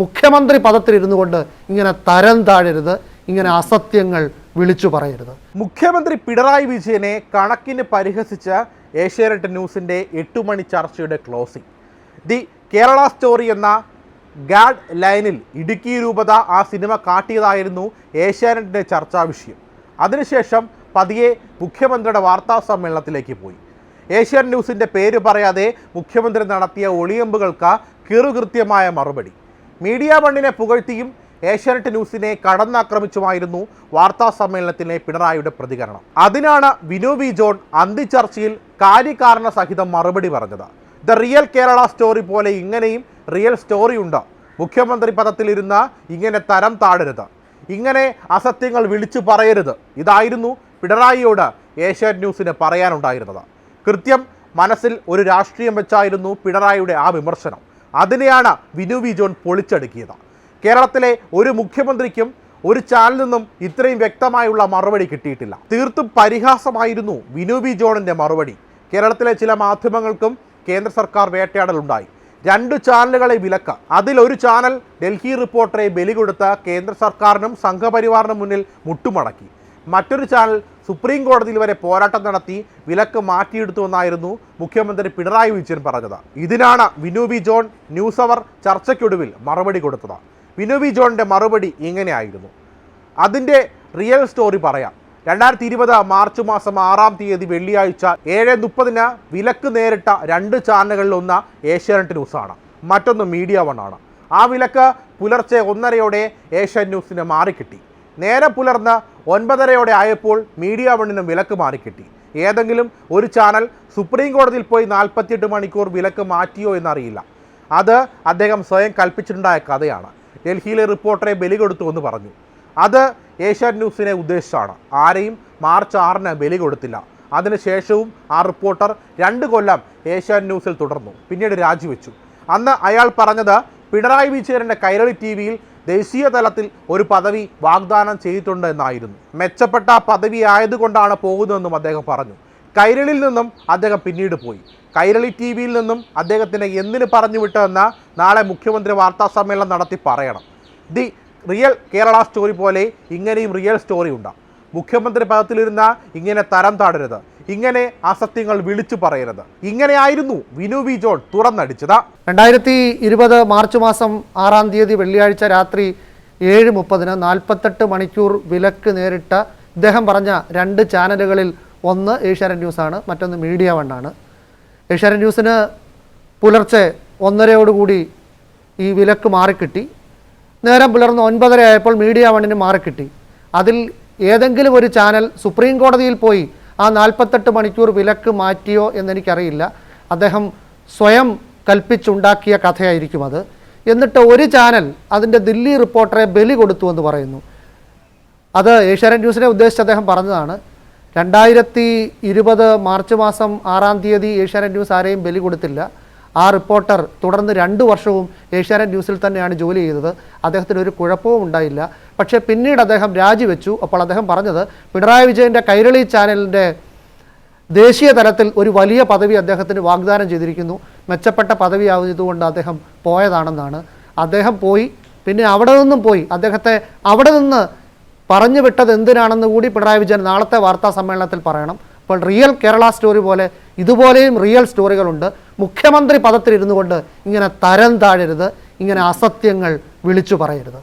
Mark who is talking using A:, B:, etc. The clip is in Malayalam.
A: മുഖ്യമന്ത്രി പദത്തിലിരുന്നു കൊണ്ട് ഇങ്ങനെ തരം താഴരുത് ഇങ്ങനെ അസത്യങ്ങൾ വിളിച്ചു പറയരുത്.
B: മുഖ്യമന്ത്രി പിണറായി വിജയനെ കണക്കിന് പരിഹസിച്ച ഏഷ്യാനെറ്റ് ന്യൂസിന്റെ എട്ട് മണി ചർച്ചയുടെ ക്ലോസിംഗ്. ദി കേരള സ്റ്റോറി എന്ന ഗാഡ് ലൈനിൽ ഇടുക്കി രൂപത ആ സിനിമ കാട്ടിയതായിരുന്നു ഏഷ്യാനെറ്റിന്റെ ചർച്ചാ വിഷയം. അതിനുശേഷം പതിയെ മുഖ്യമന്ത്രിയുടെ വാർത്താ സമ്മേളനത്തിലേക്ക് പോയി. ഏഷ്യൻ ന്യൂസിന്റെ പേര് പറയാതെ മുഖ്യമന്ത്രി നടത്തിയ ഒളിയമ്പുകൾക്ക് കിറുകൃത്യമായ മറുപടി. മീഡിയ വണ്ണിനെ പുകഴ്ത്തിയും ഏഷ്യാനെറ്റ് ന്യൂസിനെ കടന്നാക്രമിച്ചുമായിരുന്നു വാർത്താ സമ്മേളനത്തിലെ പിണറായിയുടെ പ്രതികരണം. അതിനാണ് വിനു വി ജോൺ അന്തിച്ചർച്ചയിൽ കാര്യകാരണ സഹിതം മറുപടി പറഞ്ഞത്. ദ റിയൽ കേരള സ്റ്റോറി പോലെ ഇങ്ങനെയും റിയൽ സ്റ്റോറി ഉണ്ട്. മുഖ്യമന്ത്രി പദത്തിലിരുന്ന ഇങ്ങനെ തരം താഴരുത്. ഇങ്ങനെ അസത്യങ്ങൾ വിളിച്ചു പറയരുത്. ഇതായിരുന്നു പിണറായിയോട് ഏഷ്യാനെറ്റ് ന്യൂസിന് പറയാനുണ്ടായിരുന്നത്. കൃത്യം മനസ്സിൽ ഒരു രാഷ്ട്രീയം വെച്ചായിരുന്നു പിണറായിയുടെ ആ വിമർശനം. അതിനെയാണ് വിനു വി ജോൺ പൊളിച്ചടുക്കിയത്. കേരളത്തിലെ ഒരു മുഖ്യമന്ത്രിക്കും ഒരു ചാനലിൽ നിന്നും ഇത്രയും വ്യക്തമായുള്ള മറുപടി കിട്ടിയിട്ടില്ല. തീർത്തും പരിഹാസമായിരുന്നു വിനു വി ജോണിന്റെ മറുപടി. കേരളത്തിലെ ചില മാധ്യമങ്ങൾക്കും കേന്ദ്ര സർക്കാർ വേട്ടയാടലുണ്ടായി. രണ്ട് ചാനലുകളെ വിലക്ക. അതിലൊരു ചാനൽ ഡൽഹി റിപ്പോർട്ടറെ ബലി കൊടുത്ത കേന്ദ്ര സർക്കാരിനും സംഘപരിവാറിനും മുന്നിൽ മുട്ടുമടക്കി. മറ്റൊരു ചാനൽ സുപ്രീം കോടതിയിൽ വരെ പോരാട്ടം നടത്തി വിലക്ക് മാറ്റിയെടുത്തുവെന്നായിരുന്നു മുഖ്യമന്ത്രി പിണറായി വിജയൻ പറഞ്ഞത്. ഇതിനാണ് Vinu V John news hour ചർച്ചയ്ക്കൊടുവിൽ മറുപടി കൊടുത്തത്. വിനു വി ജോണിന്റെ മറുപടി ഇങ്ങനെയായിരുന്നു. അതിന്റെ റിയൽ സ്റ്റോറി പറയാം. രണ്ടായിരത്തി ഇരുപത് മാർച്ച് മാസം ആറാം തീയതി വെള്ളിയാഴ്ച ഏഴ് മുപ്പതിന് വിലക്ക് നേരിട്ട രണ്ട് ചാനലുകളിലൊന്ന് ഏഷ്യാനെറ്റ് ന്യൂസാണ്. മറ്റൊന്ന് മീഡിയ വൺ ആണ്. ആ വിലക്ക് പുലർച്ചെ ഒന്നരയോടെ ഏഷ്യൻ ന്യൂസിന് മാറിക്കിട്ടി. നേരെ പുലർന്ന് ഒൻപതരയോടെ ആയപ്പോൾ മീഡിയ വണ്ണിനും വിലക്ക് മാറിക്കിട്ടി. ഏതെങ്കിലും ഒരു ചാനൽ സുപ്രീം കോടതിയിൽ പോയി നാൽപ്പത്തിയെട്ട് മണിക്കൂർ വിലക്ക് മാറ്റിയോ എന്നറിയില്ല. അത് അദ്ദേഹം സ്വയം കൽപ്പിച്ചിട്ടുണ്ടായ കഥയാണ്. ഡൽഹിയിലെ റിപ്പോർട്ടറെ ബലി കൊടുത്തു എന്ന് പറഞ്ഞു. അത് ഏഷ്യാൻ ന്യൂസിനെ ഉദ്ദേശിച്ചാണ്. ആരെയും മാർച്ച് ആറിന് ബലി കൊടുത്തില്ല. അതിനുശേഷവും ആ റിപ്പോർട്ടർ രണ്ട് കൊല്ലം ഏഷ്യാൻ ന്യൂസിൽ തുടർന്നു. പിന്നീട് രാജിവെച്ചു. അന്ന് അയാൾ പറഞ്ഞത് പിണറായി വിജയന്റെ കൈരളി ടി വിയിൽ ദേശീയ തലത്തിൽ ഒരു പദവി വാഗ്ദാനം ചെയ്തിട്ടുണ്ട് എന്നായിരുന്നു മെച്ചപ്പെട്ട പദവി ആയതുകൊണ്ടാണ് പോകുന്നതെന്നും അദ്ദേഹം പറഞ്ഞു. കൈരളിൽ നിന്നും അദ്ദേഹം പിന്നീട് പോയി. കൈരളി ടി വിയിൽ നിന്നും അദ്ദേഹത്തിനെ എന്തിന് പറഞ്ഞു വിട്ടതെന്ന് നാളെ മുഖ്യമന്ത്രി വാർത്താ സമ്മേളനം നടത്തി പറയണം. ദി റിയൽ കേരള സ്റ്റോറി പോലെ ഇങ്ങനെയും റിയൽ സ്റ്റോറി ഉണ്ട് മുഖ്യമന്ത്രി പദത്തിലിരുന്ന ഇങ്ങനെ തരം താടരുത്. ഇങ്ങനെ അസത്യങ്ങൾ വിളിച്ചു പറയരുത്. ഇങ്ങനെയായിരുന്നു വിനു വി ജോൺ തുറന്നടിച്ചത്.
A: രണ്ടായിരത്തി ഇരുപത് മാർച്ച് മാസം ആറാം തീയതി വെള്ളിയാഴ്ച രാത്രി ഏഴ് മുപ്പതിന് നാൽപ്പത്തെട്ട് മണിക്കൂർ വിലക്ക് നേരിട്ട ഇദ്ദേഹം പറഞ്ഞ രണ്ട് ചാനലുകളിൽ ഒന്ന് ഏഷ്യാനെറ്റ് ന്യൂസാണ് മറ്റൊന്ന് മീഡിയ വണ്ണാണ്. ഏഷ്യാനെറ്റ് ന്യൂസിന് പുലർച്ചെ ഒന്നരയോടുകൂടി ഈ വിലക്ക് മാറിക്കിട്ടി. നേരം പുലർന്ന് ഒൻപതര ആയപ്പോൾ മീഡിയ വണ്ണിന് മാറിക്കിട്ടി. അതിൽ ഏതെങ്കിലും ഒരു ചാനൽ സുപ്രീം കോടതിയിൽ പോയി ആ നാൽപ്പത്തെട്ട് മണിക്കൂർ വിലക്ക് മാറ്റിയോ എന്നെനിക്കറിയില്ല. അദ്ദേഹം സ്വയം കൽപ്പിച്ചുണ്ടാക്കിയ കഥയായിരിക്കും അത്. എന്നിട്ട് ഒരു ചാനൽ അതിന്റെ ദില്ലി റിപ്പോർട്ടറെ ബലി കൊടുത്തു എന്ന് പറയുന്നു. അത് ഏഷ്യാനെറ്റ് ന്യൂസിനെ ഉദ്ദേശിച്ച് അദ്ദേഹം പറഞ്ഞതാണ്. രണ്ടായിരത്തി ഇരുപത് മാർച്ച് മാസം ആറാം തീയതി ഏഷ്യാനെറ്റ് ന്യൂസ് ആരെയും ബലി കൊടുത്തില്ല. ആ റിപ്പോർട്ടർ തുടർന്ന് രണ്ട് വർഷവും ഏഷ്യാനെറ്റ് ന്യൂസിൽ തന്നെയാണ് ജോലി ചെയ്തത്. അദ്ദേഹത്തിന് ഒരു കുഴപ്പവും ഉണ്ടായില്ല. പക്ഷേ പിന്നീട് അദ്ദേഹം രാജിവെച്ചു അപ്പോൾ അദ്ദേഹം പറഞ്ഞത് പിണറായി വിജയന്റെ കൈരളി ചാനലിന്റെ ദേശീയ തലത്തിൽ ഒരു വലിയ പദവി അദ്ദേഹത്തിന് വാഗ്ദാനം ചെയ്തിരിക്കുന്നു. മെച്ചപ്പെട്ട പദവി ആവുന്നതുകൊണ്ട് അദ്ദേഹം പോയതാണെന്നാണ്. അദ്ദേഹം പോയി. പിന്നെ അവിടെ നിന്നും പോയി. അദ്ദേഹത്തെ അവിടെ നിന്ന് പറഞ്ഞു വിട്ടത് എന്തിനാണെന്ന് കൂടി പിണറായി വിജയൻ നാളത്തെ വാർത്താ സമ്മേളനത്തിൽ പറയണം. അപ്പോൾ റിയൽ കേരള സ്റ്റോറി പോലെ ഇതുപോലെയും റിയൽ സ്റ്റോറികളുണ്ട് മുഖ്യമന്ത്രി പദത്തിലിരുന്നു കൊണ്ട് ഇങ്ങനെ തരം താഴരുത് ഇങ്ങനെ അസത്യങ്ങൾ വിളിച്ചു പറയരുത്.